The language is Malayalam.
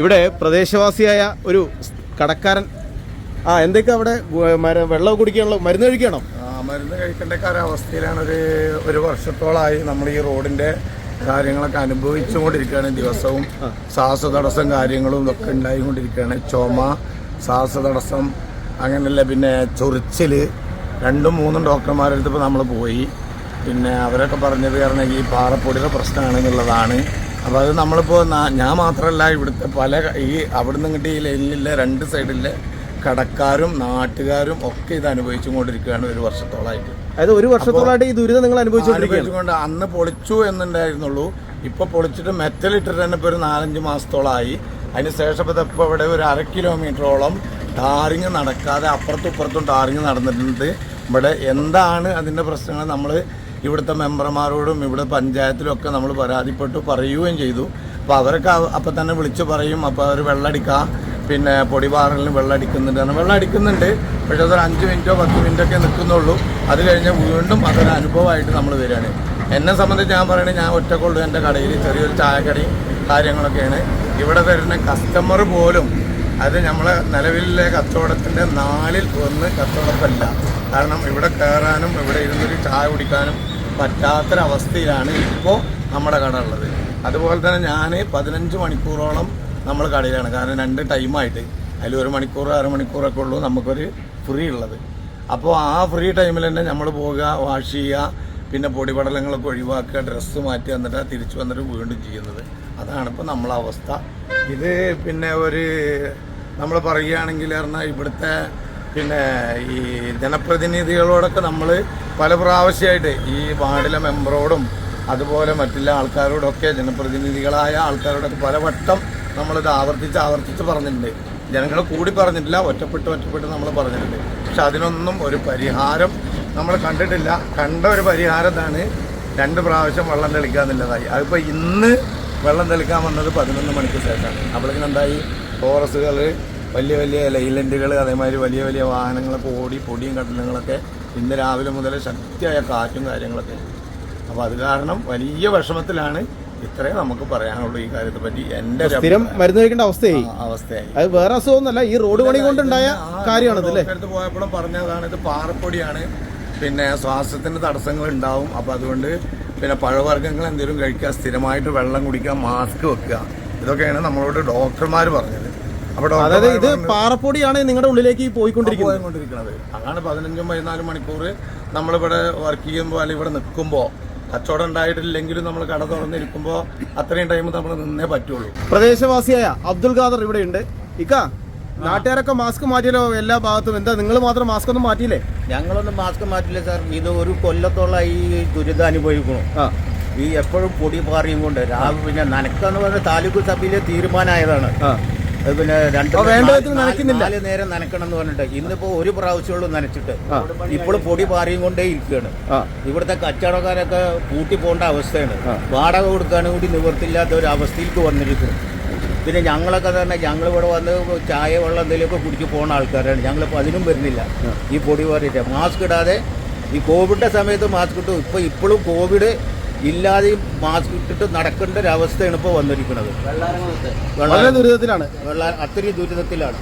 ഇവിടെ പ്രദേശവാസിയായ ഒരു കടക്കാരൻ. ആ എന്തൊക്കെ അവിടെ വെള്ളം കുടിക്കാനുള്ള മരുന്ന് കഴിക്കണോ? ആ, മരുന്ന് കഴിക്കേണ്ട കാലാവസ്ഥയിലാണ് ഒരു ഒരു വർഷത്തോളമായി നമ്മൾ ഈ റോഡിന്റെ കാര്യങ്ങളൊക്കെ അനുഭവിച്ചുകൊണ്ടിരിക്കുകയാണ്. ദിവസവും ശ്വാസതടസ്സം കാര്യങ്ങളും ഒക്കെ ഉണ്ടായിക്കൊണ്ടിരിക്കുകയാണ്. ചുമ ശ്വാസതടസ്സം അങ്ങനെയല്ല പിന്നെ ചൊറിച്ചിൽ. രണ്ടും മൂന്നും ഡോക്ടർമാരുടെ അടുത്ത് ഇപ്പോൾ നമ്മൾ പോയി. പിന്നെ അവരൊക്കെ പറഞ്ഞത് കാരണം ഈ പാറപ്പൊടിയുടെ പ്രശ്നമാണെന്നുള്ളതാണ്. അപ്പോൾ അത് നമ്മളിപ്പോൾ ഞാൻ മാത്രമല്ല ഇവിടുത്തെ പല ഈ അവിടുന്ന് നിന്ന് ഈ ലൈനിലെ രണ്ട് സൈഡിലെ കടക്കാരും നാട്ടുകാരും ഒക്കെ ഇത് അനുഭവിച്ചുകൊണ്ടിരിക്കുകയാണ് ഒരു വർഷത്തോളമായിട്ട് അതായത് ഒരു വർഷത്തോളായിട്ട് ഈ ദുരിതം നിങ്ങൾ അനുഭവിച്ചുകൊണ്ട് അന്ന് പൊളിച്ചു എന്നുണ്ടായിരുന്നുള്ളൂ. ഇപ്പൊ പൊളിച്ചിട്ട് മെറ്റൽ ഇട്ടിട്ട് തന്നെ ഇപ്പൊ ഒരു നാലഞ്ച് മാസത്തോളമായി അതിന് ശേഷം ഇപ്പൊ ഇപ്പൊ ഇവിടെ ഒരു അര കിലോമീറ്ററോളം ടാറിങ് നടക്കാതെ അപ്പുറത്തും ഇപ്പുറത്തും ടാറിങ് നടന്നിട്ടുണ്ട്. ഇവിടെ എന്താണ് അതിന്റെ പ്രശ്നങ്ങൾ? നമ്മൾ ഇവിടുത്തെ മെമ്പർമാരോടും ഇവിടെ പഞ്ചായത്തിലൊക്കെ നമ്മൾ പരാതിപ്പെട്ടു പറയുകയും ചെയ്തു. അപ്പോൾ അവരൊക്കെ അപ്പം തന്നെ വിളിച്ചു പറയും അപ്പോൾ അവർ വെള്ളമടിക്കാം പിന്നെ പൊടിപാറലിന് വെള്ളം അടിക്കുന്നുണ്ട് കാരണം വെള്ളം അടിക്കുന്നുണ്ട് പക്ഷേ അതൊരു അഞ്ച് മിനിറ്റോ പത്ത് മിനിറ്റോ ഒക്കെ നിൽക്കുന്നുള്ളൂ. അത് കഴിഞ്ഞ് വീണ്ടും അതൊരു അനുഭവമായിട്ട് നമ്മൾ വരികയാണ്. എന്നെ സംബന്ധിച്ച് ഞാൻ പറയുന്നത് ഞാൻ ഒറ്റക്കൊള്ളു. എന്റെ കടയിൽ ചെറിയൊരു ചായക്കടയും കാര്യങ്ങളൊക്കെയാണ്. ഇവിടെ വരുന്ന കസ്റ്റമർ പോലും അത് നമ്മളെ നിലവിലെ കച്ചവടത്തിന്റെ നാലിൽ ഒന്ന് കച്ചവടമല്ല കാരണം ഇവിടെ കയറാനും ഇവിടെ ഇരുന്നൊരു ചായ കുടിക്കാനും പറ്റാത്തൊരവസ്ഥയിലാണ് ഇപ്പോൾ നമ്മുടെ കട ഉള്ളത്. അതുപോലെ തന്നെ ഞാൻ പതിനഞ്ച് മണിക്കൂറോളം നമ്മൾ കടയിലാണ്. കാരണം രണ്ട് ടൈമായിട്ട്. അതിൽ ഒരു മണിക്കൂർ അരമണിക്കൂറൊക്കെ ഉള്ളൂ നമുക്കൊരു ഫ്രീ ഉള്ളത്. അപ്പോൾ ആ ഫ്രീ ടൈമിൽ തന്നെ നമ്മൾ പോവുക വാഷ് ചെയ്യുക പിന്നെ പൊടിപടലങ്ങളൊക്കെ ഒഴിവാക്കുക ഡ്രസ്സ് മാറ്റി വന്നിട്ട് തിരിച്ചു വന്നിട്ട് വീണ്ടും ചെയ്യുന്നത്. അതാണ് ഇപ്പോൾ നമ്മളെ അവസ്ഥ. ഇത് പിന്നെ ഒരു നമ്മൾ പറയുകയാണെങ്കിൽ പറഞ്ഞാൽ ഇവിടുത്തെ പിന്നെ ഈ ജനപ്രതിനിധികളോടൊക്കെ നമ്മൾ പല പ്രാവശ്യമായിട്ട് ഈ വാർഡിലെ മെമ്പറോടും അതുപോലെ മറ്റുള്ള ആൾക്കാരോടൊക്കെ ജനപ്രതിനിധികളായ ആൾക്കാരോടൊക്കെ പലവട്ടം നമ്മളിത് ആവർത്തിച്ച് ആവർത്തിച്ച് പറഞ്ഞിട്ടുണ്ട്. ജനങ്ങൾ കൂടി പറഞ്ഞിട്ടില്ല ഒറ്റപ്പെട്ട് ഒറ്റപ്പെട്ട് നമ്മൾ പറഞ്ഞിട്ടുണ്ട്. പക്ഷെ അതിനൊന്നും ഒരു പരിഹാരം നമ്മൾ കണ്ടിട്ടില്ല. കണ്ട ഒരു പരിഹാരത്താണ് രണ്ട് പ്രാവശ്യം വെള്ളം തെളിക്കുക എന്നുള്ളതായി. അതിപ്പോൾ ഇന്ന് വെള്ളം തെളിക്കാൻ വന്നത് പതിനൊന്ന് മണിക്ക് ശേഷമാണ്. അപ്പോഴേക്കും എന്തായി ഫോറസ്റ്റുകൾ വലിയ വലിയ ലൈലന്റുകൾ അതേമാതിരി വലിയ വലിയ വാഹനങ്ങളൊക്കെ ഓടി പൊടിയും കടലങ്ങളൊക്കെ ഇന്ന് രാവിലെ മുതൽ ശക്തിയായ കാറ്റും കാര്യങ്ങളൊക്കെ. അപ്പോൾ അത് കാരണം വലിയ വിഷമത്തിലാണ് ഇത്രേ നമുക്ക് പറയാനുള്ളൂ ഈ കാര്യത്തെ പറ്റി. എന്റെ സ്ഥിരം മരുന്ന് കഴിക്കേണ്ട അവസ്ഥയായി. അവസ്ഥയായി. അത് വേറെ അസുഖമൊന്നുമല്ല ഈ റോഡ് പണി കൊണ്ടുണ്ടായ കാര്യമാണത് അടുത്ത് പോയപ്പോഴും പറഞ്ഞതാണ് ഇത് പാറപ്പൊടിയാണ് പിന്നെ ശ്വാസത്തിന് തടസ്സങ്ങൾ ഉണ്ടാവും. അപ്പൊ അതുകൊണ്ട് പിന്നെ പഴവർഗങ്ങൾ എന്തെങ്കിലും കഴിക്കുക സ്ഥിരമായിട്ട് വെള്ളം കുടിക്കുക മാസ്ക് വെക്കുക. ഇതൊക്കെയാണ് നമ്മളോട് ഡോക്ടർമാർ പറഞ്ഞത്. അതായത് ഇത് പാറപ്പൊടിയാണ് നിങ്ങളുടെ ഉള്ളിലേക്ക് പോയിക്കൊണ്ടിരിക്കുന്നത്. പോയിക്കൊണ്ടിരിക്കുന്നത് അതാണ് പതിനഞ്ചും പതിനാലും മണിക്കൂർ നമ്മളിവിടെ വർക്ക് ചെയ്യുമ്പോൾ അല്ലെങ്കിൽ ഇവിടെ നിൽക്കുമ്പോൾ കച്ചവടം ഉണ്ടായിട്ടില്ലെങ്കിലും നമ്മൾ കട തുറന്നിരിക്കുമ്പോൾ അത്രയും ടൈം നമ്മൾ നിന്നേ പറ്റുള്ളൂ. പ്രദേശവാസിയായ അബ്ദുൽ ഖാദർ ഇവിടെ ഉണ്ട്. ഇക്ക നാട്ടുകാരൊക്കെ മാസ്ക് മാറ്റിയല്ലോ എല്ലാ ഭാഗത്തും. എന്താ നിങ്ങൾ മാത്രം മാസ്ക് ഒന്നും മാറ്റിയില്ലേ? ഞങ്ങളൊന്നും മാസ്ക് മാറ്റില്ല സാർ ഇത് ഒരു കൊല്ലത്തോളം ഈ ദുരിതം അനുഭവിക്കണം ഈ എപ്പോഴും പൊടി പാറിയും കൊണ്ട് രാവിലെ പിന്നെ നനക്കാന്ന് പറഞ്ഞ താലൂക്ക് സഭയിലെ തീരുമാനമായതാണ്. പിന്നെ രണ്ട് നനയ്ക്കുന്നില്ല? നാല് നേരം നനക്കണം എന്ന് പറഞ്ഞിട്ട് ഇന്നിപ്പോ ഒരു പ്രാവശ്യമുള്ളൂ നനച്ചിട്ട്. ഇപ്പോഴും ഇപ്പോൾ പൊടി പാറിയും കൊണ്ടേ ഇരിക്കുകയാണ്. ഇവിടുത്തെ കച്ചവടക്കാരൊക്കെ കൂട്ടി പോകേണ്ട അവസ്ഥയാണ്. വാടക കൊടുക്കാനും കൂടി നിവർത്തില്ലാത്ത ഒരു അവസ്ഥയിലേക്ക് വന്നിരിക്കുന്നു. പിന്നെ ഞങ്ങളൊക്കെ തന്നെ ഞങ്ങൾ ഇവിടെ വന്ന് ചായ വെള്ളം എന്തെങ്കിലുമൊക്കെ കുടിച്ച് പോകുന്ന ആൾക്കാരാണ്. ഞങ്ങളിപ്പോൾ അതിനും വരുന്നില്ല. ഈ പൊടി പാറിയിട്ട്. മാസ്ക് ഇടാതെ ഈ കോവിഡിന്റെ സമയത്ത് മാസ്ക് ഇട്ടു. ഇപ്പോൾ ഇപ്പോഴും കോവിഡ് ഇല്ലാതെയും മാസ്ക് ഇട്ടിട്ട് നടക്കേണ്ട ഒരു അവസ്ഥയാണ് ഇപ്പോൾ വന്നിരിക്കുന്നത് വളരെ ദുരിതത്തിലാണ്. വെള്ള അത്രയും ദുരിതത്തിലാണ്.